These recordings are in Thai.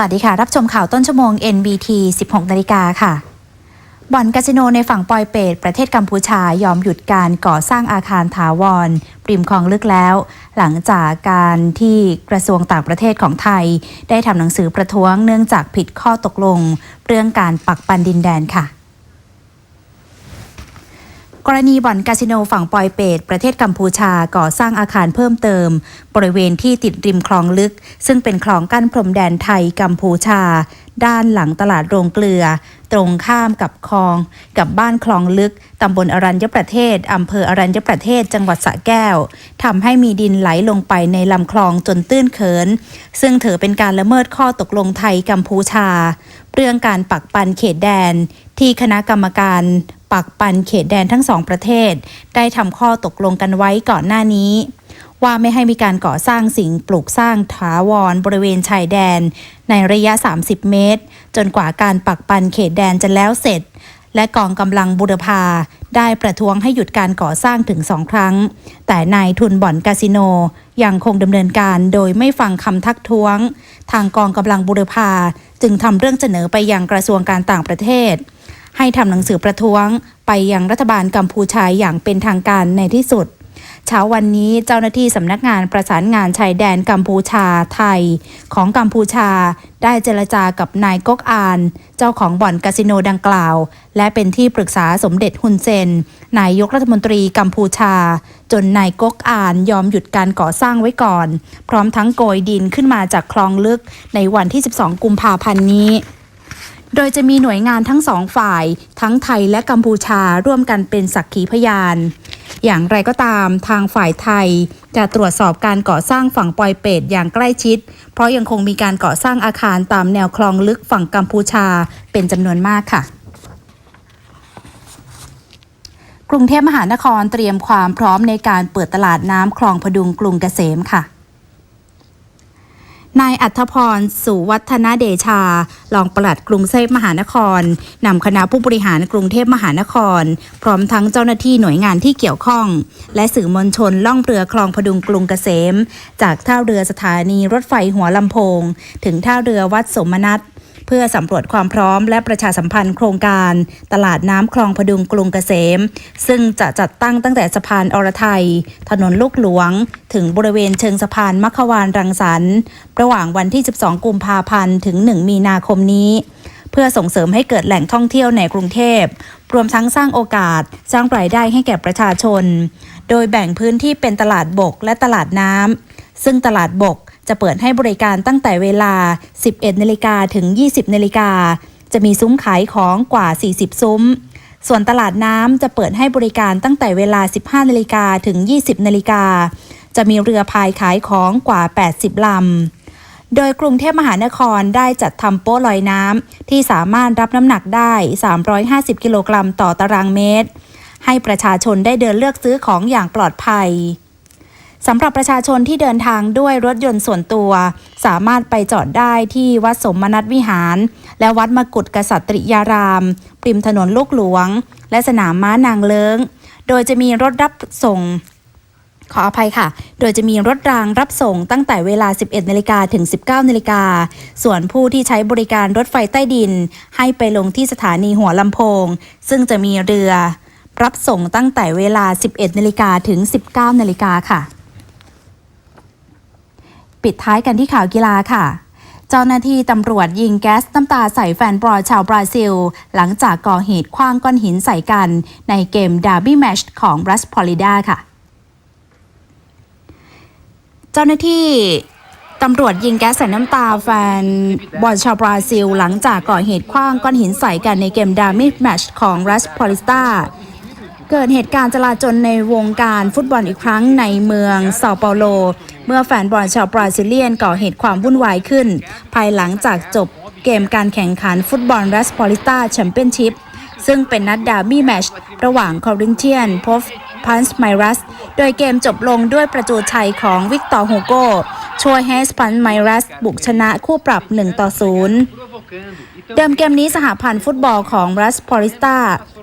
วัสดีค่ะ รับชมข่าวต้นชั่วโมง NBT 16นาฬิกาค่ะบ่อนคาสิโนในฝั่งปอยเปตประเทศกัมพูชายอมหยุดการก่อสร้างอาคารถาวรปริมคลองลึกแล้ว หลังจากการที่กระทรวงต่างประเทศของไทย ได้ทำหนังสือประท้วงเนื่องจากผิดข้อตกลง เรื่องการปักปันดินแดนค่ะ กรณีบ่อนคาสิโนฝั่งปอยเปตประเทศกัมพูชาก่อสร้างอาคารเพิ่มเติม บริเวณที่ติดริมคลองลึก ซึ่งเป็นคลองกั้นพรมแดนไทยกัมพูชา ด้านหลังตลาดโรงเกลือ ตรงข้ามกับคลอง กับบ้านคลองลึกตำบลอรัญญประเทศอำเภออรัญญประเทศจังหวัดสระแก้วทำให้มีดินไหลลงไปในลำคลองจนตื้นเขิน ซึ่งถือเป็นการละเมิดข้อตกลงไทยกัมพูชา เรื่องการปักปันเขตแดนที่คณะกรรมการ ปักปันเขตแดนทั้งสองประเทศ ได้ทำข้อตกลงกันไว้ก่อนหน้านี้ ว่าไม่ให้มีการก่อสร้างสิ่งปลูกสร้างถาวรบริเวณชายแดน ในระยะ 30 เมตร จนกว่าการปักปันเขตแดนจะแล้วเสร็จ และกองกำลังบุรพาได้ประท้วงให้หยุดการก่อสร้างถึงสองครั้ง แต่นายทุนบ่อนคาสิโนยังคงดำเนินการโดยไม่ฟังคำทักท้วง ทางกองกำลังบุรพาจึงทำเรื่องเสนอไปยังกระทรวงการต่างประเทศ ให้ทำหนังสือประท้วง ไปยังรัฐบาลกัมพูชาอย่างเป็นทางการในที่สุด เช้าวันนี้เจ้าหน้าที่สำนักงานประสานงานชายแดนกัมพูชาไทย ของกัมพูชา ได้เจรจากับนายก๊กอาน เจ้าของบ่อนคาสิโนดังกล่าว และเป็นที่ปรึกษาสมเด็จฮุนเซนนายกรัฐมนตรีกัมพูชา จนนายก๊กอานยอมหยุดการก่อสร้างไว้ก่อน พร้อมทั้งโกยดินขึ้นมาจากคลองลึกในวันที่ 12 กุมภาพันธ์นี้ โดยจะมีหน่วยงานทั้งสองฝ่าย ทั้งไทยและกัมพูชาร่วมกันเป็นสักขีพยาน อย่างไรก็ตามทางฝ่ายไทย จะตรวจสอบการก่อสร้างฝั่งปอยเปตอย่างใกล้ชิด เพราะยังคงมีการก่อสร้างอาคารตามแนวคลองลึกฝั่งกัมพูชาเป็นจำนวนมากค่ะกรุงเทพมหานครเตรียมความพร้อมในการเปิดตลาดน้ำคลองพดุงกรุงเกษมค่ะ นายอัธพร สุวัฒนเดชา รองปลัดกรุงเทพมหานครนำคณะผู้บริหารกรุงเทพมหานคร พร้อมทั้งเจ้าหน้าที่หน่วยงานที่เกี่ยวข้อง และสื่อมวลชนล่องเรือคลองพดุงกรุงเกษม จากท่าเรือสถานีรถไฟหัวลำโพง ถึงท่าเรือวัดสมนัต เพื่อสำรวจความพร้อมและประชาสัมพันธ์โครงการ ตลาดน้ำคลองพดุงกรุงเกษม ซึ่งจะจัดตั้งตั้งแต่สะพานอรไทย ถนนลูกหลวง ถึงบริเวณเชิงสะพานมัขวานรังสรรค์ระหว่างวันที่ 12 กุมภาพันธ์ถึง 1 มีนาคมนี้เพื่อส่งเสริมให้เกิดแหล่งท่องเที่ยวในกรุงเทพ รวมทั้งสร้างโอกาส สร้างรายได้ให้แก่ประชาชน โดยแบ่งพื้นที่เป็นตลาดบกและตลาดน้ำ ซึ่งตลาดบก จะเปิดให้บริการตั้งแต่เวลา 11นาฬิกาถึง 20นาฬิกา จะมีซุ้มขายของกว่า 40 ซุ้ม ส่วนตลาดน้ำจะเปิดให้บริการตั้งแต่เวลา 15นาฬิกาถึง 20นาฬิกา จะมีเรือพายขายของกว่า 80 ลำโดยกรุงเทพมหานครได้จัดทำโป๊ะลอยน้ำที่สามารถรับน้ำหนักได้ 350 กิโลกรัมต่อตารางเมตร ให้ประชาชนได้เดินเลือกซื้อของอย่างปลอดภัย สำหรับประชาชนที่เดินทางด้วยรถยนต์ส่วนตัว สามารถไปจอดได้ที่วัดสมนัตวิหาร และวัดมกุฎกษัตริยารามปริมถนนลูกหลวง และสนามม้านางเลิงโดยจะมีรถรับส่ง ขออภัยค่ะ โดยจะมีรถรางรับส่งตั้งแต่เวลา 11นาฬิกาถึง 19นาฬิกาส่วนผู้ที่ใช้บริการรถไฟใต้ดิน ให้ไปลงที่สถานีหัวลำโพง ซึ่งจะมีเรือ รับส่งตั้งแต่เวลา 11นาฬิกาถึง 19นาฬิกาค่ะ ปิดท้ายกันที่ข่าวกีฬาค่ะเจ้าหน้าที่ตำรวจยิงแก๊สน้ำตาใส่แฟนบอลชาวบราซิล หลังจากก่อเหตุคว้างก้อนหินใส่กัน ในเกมดาร์บี้แมชของรัสพอลิดาค่ะ เจ้าหน้าที่ตำรวจยิงแก๊สใส่น้ำตาแฟนบอลชาวบราซิล หลังจากก่อเหตุคว้างก้อนหินใส่กันในเกมดาร์บี้แมชของรัสพอลิสตา เกิดเหตุการณ์จลาจลในวงการฟุตบอลอีกครั้งในเมืองเซาเปาโล เมื่อแฟนบอลชาวบราซิเลียนก่อเหตุความวุ่นวายขึ้น ภายหลังจากจบเกมการแข่งขันฟุตบอลรัสพอลิสตาแชมเปี้ยนชิพซึ่งเป็นนัดดาร์บี้แมชระหว่างคอรินเทียนพบพันส์ไมรัส โดยเกมจบลงด้วยประตูชัยของวิกตอร์ฮูโกช่วยให้สปันไมรัสบุกชนะคู่ปรับ 1 ต่อ 0 เดิมเกมนี้สหพันธ์ฟุตบอลของรัสพอริสตา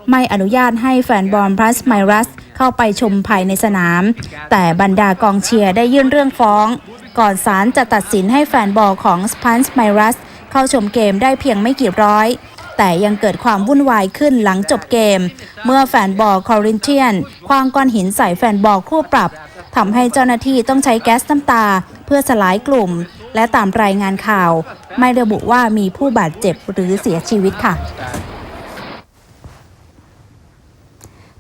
ไม่อนุญาตให้แฟนบอลพลัสไมรัสเข้าไปชมภายในสนาม แต่บรรดากองเชียร์ได้ยื่นเรื่องฟ้อง ก่อนศาลจะตัดสินให้แฟนบอลของสปันส์ไมรัสเข้าเข้าชมเกมได้เพียงไม่กี่ร้อย แต่ยังเกิดความวุ่นวายขึ้นหลังจบเกม เมื่อแฟนบอลคอรินเทียนคว้างก้อนหินใส่แฟนบอลคู่ปรับทำให้เจ้าหน้าที่ต้องใช้แก๊สน้ำตา เพื่อสลายกลุ่ม และตามรายงานข่าว ไม่ระบุว่ามีผู้บาดเจ็บหรือเสียชีวิตค่ะ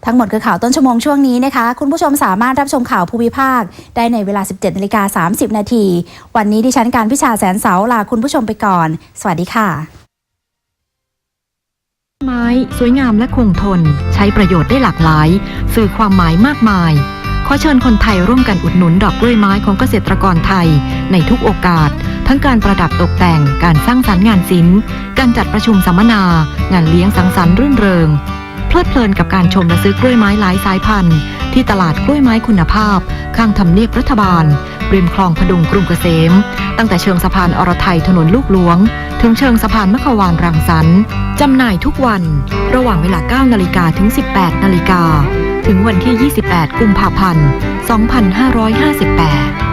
ทั้งหมดคือข่าวต้นชั่วโมงช่วงนี้นะคะ คุณผู้ชมสามารถรับชมข่าวภูมิภาค ได้ในเวลา 17นาฬิกา30 นาที วันนี้ดิฉันการพิชาแสนเสาลาคุณผู้ชมไปก่อน สวัสดีค่ะ ไม้ สวยงามและคงทน ใช้ประโยชน์ได้หลากหลาย สื่อความหมายมากมาย ขอเชิญคนไทยร่วมกันอุดหนุนดอกกล้วยไม้ของเกษตรกรไทย ในทุกโอกาส ทั้งการประดับตกแต่ง การสร้างสรรค์งานศิลป์ การจัดประชุมสัมมนา งานเลี้ยงสังสรรค์รื่นเริง เพลิดเพลินกับการชมและซื้อกล้วยไม้หลายสายพันธุ์ ที่ตลาดกล้วยไม้คุณภาพ ข้างทำเนียบรัฐบาลริมคลองพดุงกรุงเกษม ตั้งแต่เชิงสะพานอรไทยถนนลูกหลวง ถึงเชิงสะพานมะขวานรังสรรค์จำหน่ายทุกวัน ระหว่างเวลา 9 นาฬิกาถึง 18 นาฬิกา ถึงวันที่ 28 กุมภาพันธ์ 2558